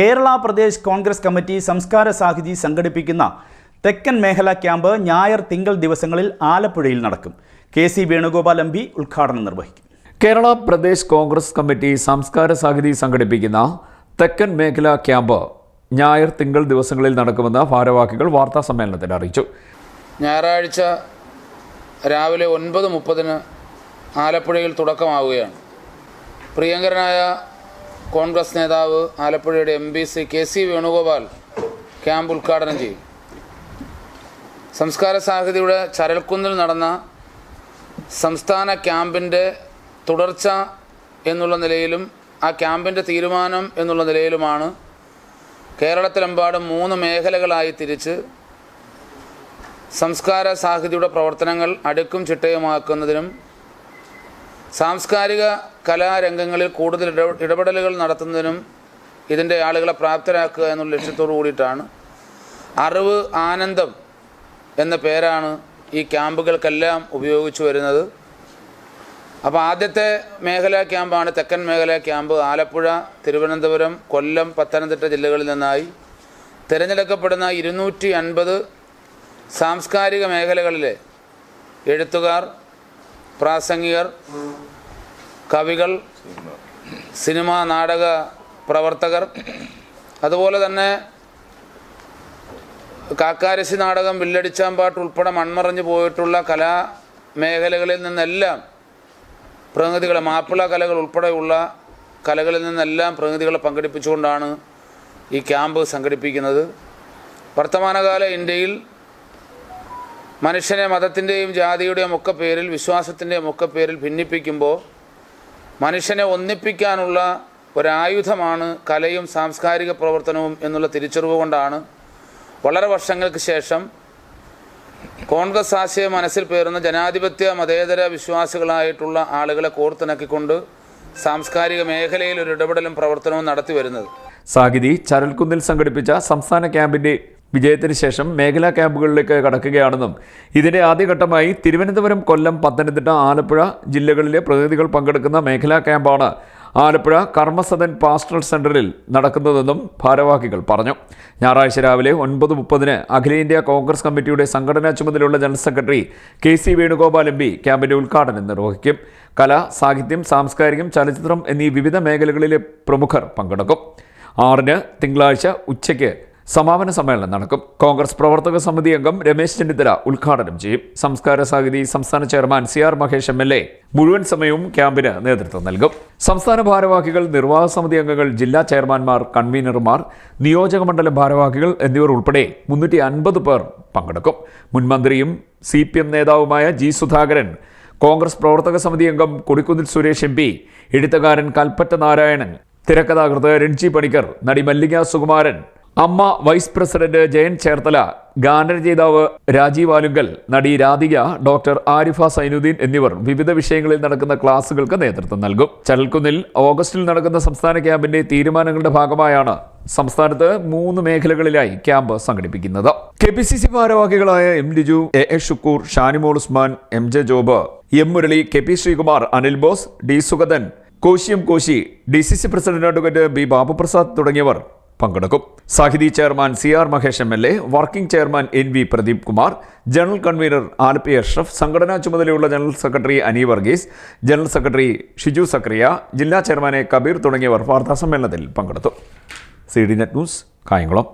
Kerala Pradesh Congress committee സംസ്കാര സാഹിതി സംഘടിപ്പിക്കുന്ന തെക്കൻ മേഖല ക്യാമ്പ് ഞായർ തിങ്കൾ ദിവസങ്ങളിൽ ആലപ്പുഴയിൽ നടക്കും. K C Venugopal M P ഉദ്ഘാടനം നിർവഹിക്കും. കേരള പ്രദേശ് കോൺഗ്രസ് കമ്മിറ്റി സംസ്കാര സാഹിതി സംഘടിപ്പിക്കുന്ന തെക്കൻ മേഖല ക്യാമ്പ് ഞായർ തിങ്കൾ ദിവസങ്ങളിൽ നടക്കുമെന്ന് ഭാരവാഹികൾ വാർത്താ സമ്മേളനത്തിൽ അറിയിച്ചു. ഞായറാഴ്ച രാവിലെ ഒൻപത് മുപ്പതിന് ആലപ്പുഴയിൽ തുടക്കമാവുകയാണ്. പ്രിയങ്കരനായ കോൺഗ്രസ് നേതാവ് ആലപ്പുഴയുടെ M P C K C Venugopal camp ഉദ്ഘാടനം ചെയ്യും. സംസ്കാര സാഹിതിയുടെ ചരൽക്കുന്നിൽ നടന്ന സംസ്ഥാന ക്യാമ്പിന്റെ തുടർച്ച എന്നുള്ള നിലയിലും ആ ക്യാമ്പിന്റെ തീരുമാനം എന്നുള്ള നിലയിലുമാണ് കേരളത്തിലെമ്പാടും മൂന്ന് മേഖലകളായി തിരിച്ച് സംസ്കാര സാഹിതിയുടെ പ്രവർത്തനങ്ങൾ അടുക്കും ചിട്ടയുമാക്കുന്നതിനും സാംസ്കാരിക കലാരംഗങ്ങളിൽ കൂടുതൽ ഇടപെടലുകൾ നടത്തുന്നതിനും ഇതിന്റെ ആളുകളെ പ്രാപ്തരാക്കുക എന്നുള്ള ലക്ഷ്യത്തോടു കൂടിയിട്ടാണ്. അറിവ് ആനന്ദം എന്ന പേരാണ് ഈ ക്യാമ്പുകൾക്കെല്ലാം ഉപയോഗിച്ചു വരുന്നത്. അപ്പോൾ ആദ്യത്തെ മേഖലാ ക്യാമ്പാണ് തെക്കൻ മേഖലാ ക്യാമ്പ്. ആലപ്പുഴ തിരുവനന്തപുരം കൊല്ലം പത്തനംതിട്ട ജില്ലകളിൽ നിന്നായി തിരഞ്ഞെടുക്കപ്പെടുന്ന ഇരുന്നൂറ്റി അൻപത് സാംസ്കാരിക മേഖലകളിലെ എഴുത്തുകാർ പ്രാസംഗികർ കവികൾ സിനിമ നാടക പ്രവർത്തകർ അതുപോലെ തന്നെ കാക്കാരശി നാടകം വില്ലടിച്ചാമ്പാട്ട് ഉൾപ്പെടെ മൺമറഞ്ഞു പോയിട്ടുള്ള കലാ മേഖലകളിൽ നിന്നെല്ലാം പ്രതിനിധികളെ മാപ്പിള കലകൾ ഉൾപ്പെടെയുള്ള കലകളിൽ നിന്നെല്ലാം പ്രതിനിധികളെ പങ്കെടുപ്പിച്ചുകൊണ്ടാണ് ഈ ക്യാമ്പ് സംഘടിപ്പിക്കുന്നത്. വർത്തമാനകാല ഇന്ത്യയിൽ മനുഷ്യനെ മതത്തിന്റെയും ജാതിയുടെയും ഒക്കെ പേരിൽ വിശ്വാസത്തിന്റെയും ഒക്കെ പേരിൽ ഭിന്നിപ്പിക്കുമ്പോൾ മനുഷ്യനെ ഒന്നിപ്പിക്കാനുള്ള ഒരായുധമാണ് കലയും സാംസ്കാരിക പ്രവർത്തനവും എന്നുള്ള തിരിച്ചറിവ് കൊണ്ടാണ് വളരെ വർഷങ്ങൾക്ക് ശേഷം കോൺഗ്രസ് ആശയം മനസ്സിൽ പേറുന്ന ജനാധിപത്യ മതേതര വിശ്വാസികളായിട്ടുള്ള ആളുകളെ കോർത്തിണക്കിക്കൊണ്ട് സാംസ്കാരിക മേഖലയിൽ ഒരു ഇടപെടലും പ്രവർത്തനവും നടത്തി വരുന്നത്. സാഹിതി ചരൽക്കുന്നിൽ സംഘടിപ്പിച്ച സംസ്ഥാന ക്യാമ്പിന്റെ വിജയത്തിന് ശേഷം മേഖലാ ക്യാമ്പുകളിലേക്ക് കടക്കുകയാണെന്നും ഇതിന്റെ ആദ്യഘട്ടമായി തിരുവനന്തപുരം കൊല്ലം പത്തനംതിട്ട ആലപ്പുഴ ജില്ലകളിലെ പ്രതിനിധികൾ പങ്കെടുക്കുന്ന മേഖലാ ക്യാമ്പാണ് ആലപ്പുഴ കർമ്മസദൻ പാസ്റ്ററൽ സെന്ററിൽ നടക്കുന്നതെന്നും ഭാരവാഹികൾ പറഞ്ഞു. ഞായറാഴ്ച രാവിലെ ഒൻപത് മുപ്പതിന് അഖിലേന്ത്യാ കോൺഗ്രസ് കമ്മിറ്റിയുടെ സംഘടനാ ചുമതലയുള്ള general secretary K C Venugopal M P ക്യാമ്പിന്റെ ഉദ്ഘാടനം നിർവഹിക്കും. കല സാഹിത്യം സാംസ്കാരികം ചലച്ചിത്രം എന്നീ വിവിധ മേഖലകളിലെ പ്രമുഖർ പങ്കെടുക്കും. ആറിന് തിങ്കളാഴ്ച ഉച്ചയ്ക്ക് സമാപന സമ്മേളനം നടക്കും. കോൺഗ്രസ് പ്രവർത്തക സമിതി അംഗം രമേശ് ചെന്നിത്തല ഉദ്ഘാടനം ചെയ്യും. സംസ്കാര സാഹിതി സംസ്ഥാന chairman C R Mahesh M L A മുഴുവൻ സമയവും ക്യാമ്പിന് നേതൃത്വം നൽകും. സംസ്ഥാന ഭാരവാഹികൾ നിർവാഹക സമിതി അംഗങ്ങൾ ജില്ലാ ചെയർമാൻമാർ കൺവീനർമാർ നിയോജക മണ്ഡലം ഭാരവാഹികൾ എന്നിവർ ഉൾപ്പെടെ മുന്നൂറ്റി അൻപത് പേർ പങ്കെടുക്കും. മുൻമന്ത്രിയും സി പി എം നേതാവുമായ ജി സുധാകരൻ കോൺഗ്രസ് പ്രവർത്തക സമിതി അംഗം കൊടിക്കുന്നിൽ സുരേഷ് എം പി എഴുത്തുകാരൻ കൽപ്പറ്റ നാരായണൻ തിരക്കഥാകൃത്ത് രൺജി പണിക്കർ നടി മല്ലിക സുകുമാരൻ അമ്മ വൈസ് പ്രസിഡന്റ് ജയൻ ചേർത്തല ഗാനരചയിതാവ് രാജീവ് ആലുങ്കൽ നടി രാധിക ഡോക്ടർ ആരിഫ സൈനുദ്ദീൻ എന്നിവർ വിവിധ വിഷയങ്ങളിൽ നടക്കുന്ന ക്ലാസുകൾക്ക് നേതൃത്വം നൽകും. ചരൽക്കുന്നിൽ ഓഗസ്റ്റിൽ നടക്കുന്ന സംസ്ഥാന ക്യാമ്പിന്റെ തീരുമാനങ്ങളുടെ ഭാഗമായാണ് സംസ്ഥാനത്ത് മൂന്ന് മേഖലകളിലായി ക്യാമ്പ് സംഘടിപ്പിക്കുന്നത്. കെ പി സി സി ഭാരവാഹികളായ M Liju A A Shukoor Shanimol Usman M J Job M Murali K P Sreekumar Anil Bose D Sugathan കോശിയം Koshy D C C president advocate B Babuprasad തുടങ്ങിയവർ പങ്കെടുക്കും. Sahithi chairman C R Mahesh M L A working chairman N V Pradeep Kumar general convener Alleppey Ashraf സംഘടനാ ചുമതലയുള്ള general secretary Ani Varghese general secretary Shiju Zacharia ജില്ലാ ചെയർമാനെ കബീർ തുടങ്ങിയവർ വാർത്താസമ്മേളനത്തിൽ പങ്കെടുത്തു. C D Net News Kayamkulam.